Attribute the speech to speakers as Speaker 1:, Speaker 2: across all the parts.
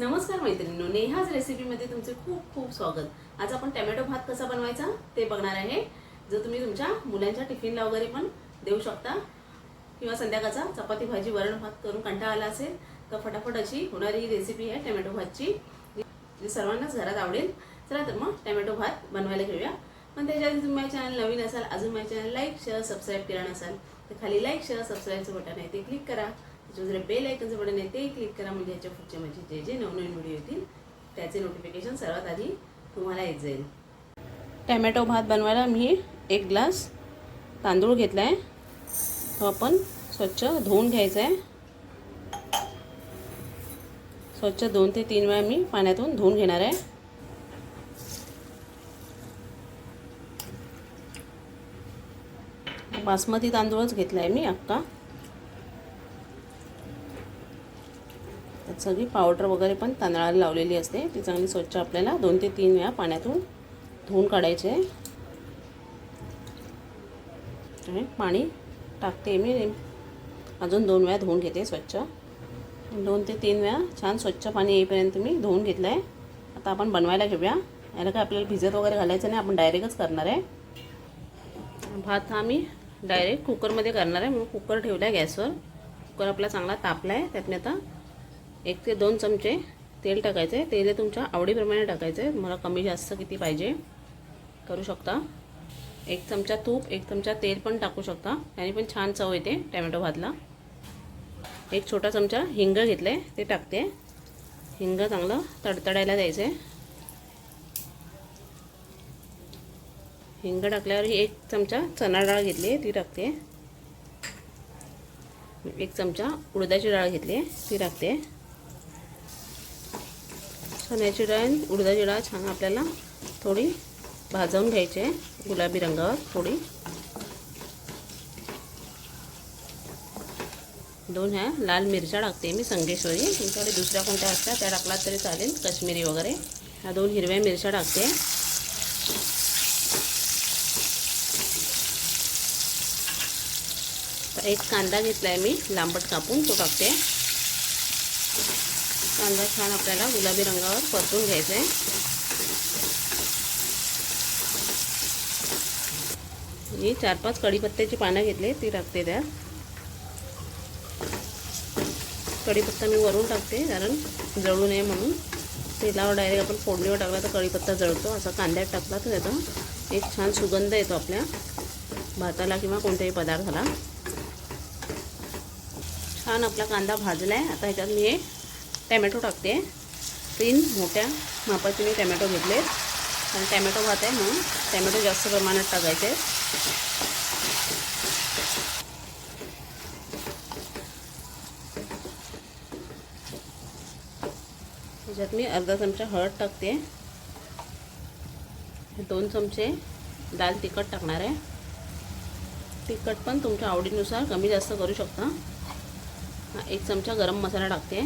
Speaker 1: नमस्कार मैत्रिणींनो नेहाज रेसिपीमध्ये तुमचे खूप खूप स्वागत. आज आपण टॅमॅटो भात कसा बनवायचा ते बघणार आहे. जो तुम्ही तुमच्या मुलांच्या टिफिनला वगैरे पण देऊ शकता. किंवा संध्याकाळचा चपाती भाजी वरण भात करून कंटाळा आला असेल तर फटाफट अशी होणारी ही रेसिपी आहे टॅमॅटो भातची. जी सर्वांनाच घरात आवडेल चला तर मग टॅमॅटो भात बनवायला घेऊया. पण त्याच्या आधी तुम्ही माझ्या चॅनल नवीन असाल अजून माझ्या चॅनल लाईक शेअर सबस्क्राईब केला नसाल तर खाली लाईक शेअर सबस्क्राईबचं बटन आहे ते क्लिक करा. त्याच्यावर बेल आयकनचं बटन आहे ते क्लिक करा. म्हणजे याच्या पुढचे माझे जे जे नवनवीन व्हिडिओ येतील त्याचे नोटिफिकेशन सर्वात आधी तुम्हाला येत जाईल. टॅमॅटो भात बनवायला मी एक ग्लास तांदूळ घेतला आहे तो आपण स्वच्छ धुवून घ्यायचा आहे. स्वच्छ दोन ते तीन वेळा मी पाण्यातून धुवून घेणार आहे. बासमती तांदूळच घेतला आहे मी अक्का त्यात सगळी पावडर वगैरे पण तांदळाला लावलेली असते. ती चांगली स्वच्छ आपल्याला दोन ते तीन वेळा पाण्यातून धुवून काढायचे. आणि पाणी टाकते मी. अजून दोन वेळा धुवून घेते स्वच्छ. दोन ते तीन वेळा छान स्वच्छ पाणी येईपर्यंत मी धुवून घेतलं आहे आता आपण बनवायला घेऊया. याला काय आपल्याला भिजत वगैरे घालायचं नाही आपण डायरेक्टच करणार आहे. भात हा मी डायरेक्ट कुकरमध्ये करणार आहे. मग कुकर ठेवला आहे गॅसवर. कुकर आपला चांगला तापला आहे त्यातने आता एक ते दोन चमचे तेल टाकायचं. आहे तेल तुमच्या आवडीप्रमाणे टाकायचं. आहे मला कमी जास्त किती पाहिजे करू शकता. एक चमचा तूप एक चमचा तेल पण टाकू शकता. त्याने पण छान चव येते टॅमॅटो भातला. एक छोटा चमचा हिंग घेतलं आहे ते टाकते. हिंग चांगलं तडतडायला द्यायचं. आहे हिंग टाकल्यावर ही एक चमचा चणा डाळ घेतली आहे ती टाकते. एक चमचा उडदाची डाळ घेतली आहे ती टाकते. चण्याची डाळ आणि उडदाची डाळ छान आपल्याला थोडी भाजवून घ्यायची आहे गुलाबी रंगावर थोडी. दोन ह्या लाल मिरच्या टाकते मी संगेश्वरी. तुमच्याकडे दुसऱ्या कोणत्या असतात त्या टाकलात तरी चालेल कश्मीरी वगैरे. ह्या दोन हिरव्या मिरच्या टाकते. एक कांदा घेतला आहे मी लांबट कापून तो टाकते. कांदा छान आपल्याला गुलाबी रंगावर परतून घ्यायचा आहे. मी चार पाच कढीपत्त्याची पानं घेतली ती टाकते त्यात कढीपत्ता मी वरून टाकते कारण जळू नये म्हणून. तेलावर डायरेक्ट आपण फोडणीवर टाकला तर कढीपत्ता जळतो असा कांद्यात टाकला तर त्याचा एक छान सुगंध येतो आपल्या भाताला किंवा कोणत्याही पदार्थाला. छान आपला कांदा भाजला आहे आता ह्याच्यात मी हे टॅमॅटो टाकते. तीन मोठ्या मापाचे मी टॅमॅटो घेतले. आणि टॅमॅटो भात आहे म्हणून टॅमॅटो जास्त प्रमाणात टाकायचे. त्याच्यात मी अर्धा चमचा हळद टाकते. दोन चमचे दाल तिखट टाकणार आहे. तिखट पण तुमच्या आवडीनुसार कमी जास्त करू शकता. एक चमचा गरम मसाला टाकते.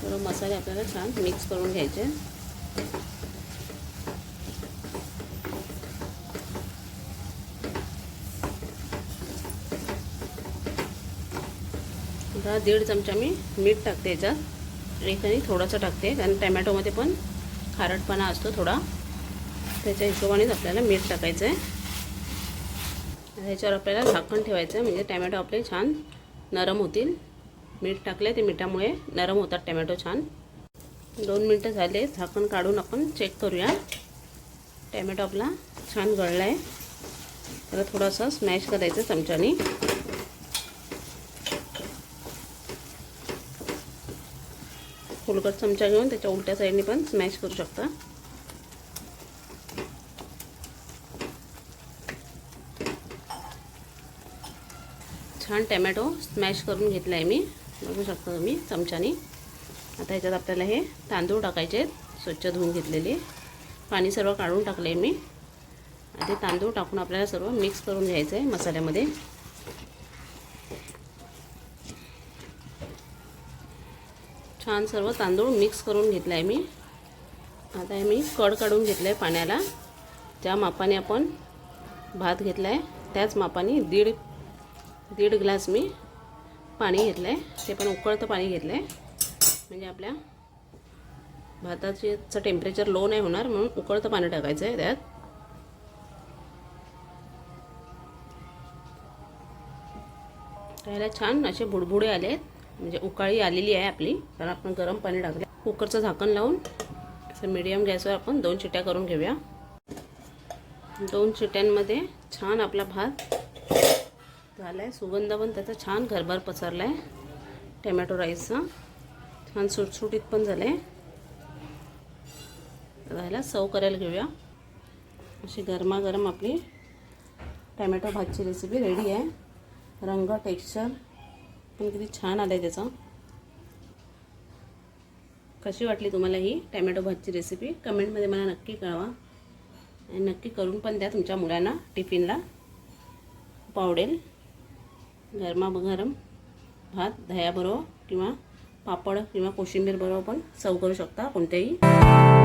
Speaker 1: सर्व मसाले आपल्याला छान मिक्स करून घ्यायचे. दहा दीड चमचा मी मीठ टाकते याच्यात. एक आणि थोडंसं टाकते. कारण टमॅटोमध्ये पण खारटपणा असतो थोडा. त्याच्या हिशोबानेच आपल्याला मीठ टाकायचं आहे ह्याच्यावर आपल्याला झाकण ठेवायचं आहे म्हणजे टमॅटो आपले छान नरम होतील. मीठ टाकले ते मिठामुळे नरम होतात टमॅटो छान. दोन मिनटं झाले झाकण काढून आपण चेक करूया. टॅमॅटो आपला छान गळला आहे त्याला थोडंसं स्मॅश करायचं चमच्याने. फुलकट चमचा घेऊन त्याच्या उलट्या साईडने पण स्मॅश करू शकता. छान टॅमॅटो स्मॅश करून घेतला आहे मी. बघू शकता तुम्ही चमच्याने. आता ह्याच्यात आपल्याला हे तांदूळ टाकायचे आहेत स्वच्छ धुवून घेतलेले. पाणी सर्व काढून टाकले मी. ते तांदूळ टाकून आपल्याला सर्व मिक्स करून घ्यायचं आहे मसाल्यामध्ये. छान सर्व तांदूळ मिक्स करून घेतला आहे मी. आता हे मी कड काढून घेतलं आहे पाण्याला. ज्या मापाने आपण भात घेतला आहे त्याच मापाने दीड दीड ग्लास मी पाणी घेतलं आहे ते पण उकळतं पाणी घेतलं आहे म्हणजे आपल्या भाताचेचं टेम्परेचर लो नाही होणार म्हणून उकळतं पाणी टाकायचं आहे त्यात. त्याला छान असे बुडबुडे आले आहेत म्हणजे उकाळी आलेली आहे आपली. कारण आपण गरम पाणी टाकलं कुकरचं झाकण लावून असं मीडियम गॅसवर आपण दोन चिट्या करून घेऊया. दोन चिट्यांमध्ये छान आपला भात झाला आहे सुगंध पण त्याचा छान घरभर पसरला आहे टमॅटो राईसचा छान सुटसुटीत पण झालं आहे राहायला सव करायला घेऊया. अशी गरमागरम आपली टॅमॅटो भातची रेसिपी रेडी आहे. रंग टेक्स्चर पण किती छान आलं आहे त्याचं. कशी वाटली तुम्हाला ही टॅमॅटो भातची रेसिपी कमेंटमध्ये मला नक्की कळवा. आणि नक्की करून पण द्या तुमच्या मुलांना टिफिनला खूप आवडेल गरमागरम भात दह्याबरोबर किंवा पापड किंवा कोशिंबीर बरोबर पण सर्व करू शकता कोणत्याही